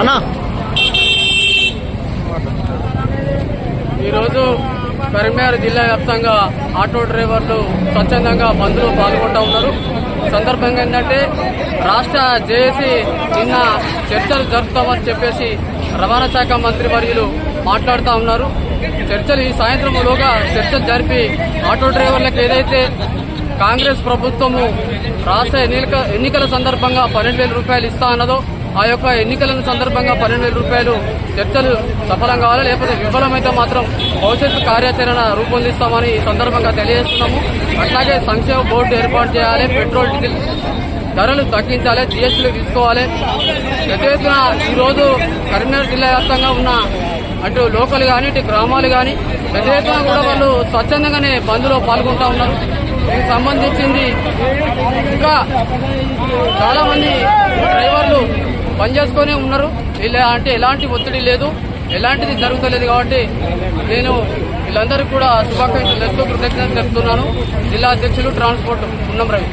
అన్నా. ఈరోజు కరీంనగర్ జిల్లా వ్యాప్తంగా ఆటో డ్రైవర్లు స్వచ్ఛందంగా బంద్లో పాల్గొంటూ ఉన్నారు. సందర్భంగా ఏంటంటే రాష్ట్ర జేఏసీ నిన్న చర్చలు జరుపుతామని చెప్పేసి రవాణా శాఖ మంత్రి వర్యులు మాట్లాడుతూ ఉన్నారు. చర్చలు ఈ సాయంత్రంలోగా చర్చలు జరిపి ఆటో డ్రైవర్లకు ఏదైతే కాంగ్రెస్ ప్రభుత్వము రాష్ట్ర ఎన్నిక ఎన్నికల సందర్భంగా పన్నెండు వేల రూపాయలు ఇస్తా అన్నదో ఆ యొక్క ఎన్నికల సందర్భంగా పన్నెండు వేల రూపాయలు చర్చలు సఫలం కావాలి లేకపోతే విఫలమైతే మాత్రం భవిష్యత్తు కార్యాచరణ రూపొందిస్తామని ఈ సందర్భంగా తెలియజేస్తున్నాము. అట్లాగే సంక్షేమ బోర్డు ఏర్పాటు చేయాలి పెట్రోల్ డీజిల్ ధరలు తగ్గించాలి జీఎస్టీలు తీసుకోవాలి. పెద్ద ఎత్తున ఈరోజు కరీంనగర్ జిల్లా వ్యాప్తంగా ఉన్న అటు లోకల్ కానీ ఇటు గ్రామాలు కానీ పెద్ద ఎత్తున కూడా వాళ్ళు స్వచ్ఛందంగానే బంద్లో పాల్గొంటా ఉన్నారు. దీనికి సంబంధించింది ఇంకా చాలామంది పనిచేసుకొని ఉన్నారు. ఇలా అంటే ఎలాంటి ఒత్తిడి లేదు. ఎలాంటిది జరుగుతలేదు కాబట్టి నేను వీళ్ళందరికీ కూడా శుభాకాంక్షలు తెలుస్తూ కృతజ్ఞతలు చెప్తున్నాను. జిల్లా అధ్యక్షులు ట్రాన్స్పోర్ట్ ఉన్నం రవి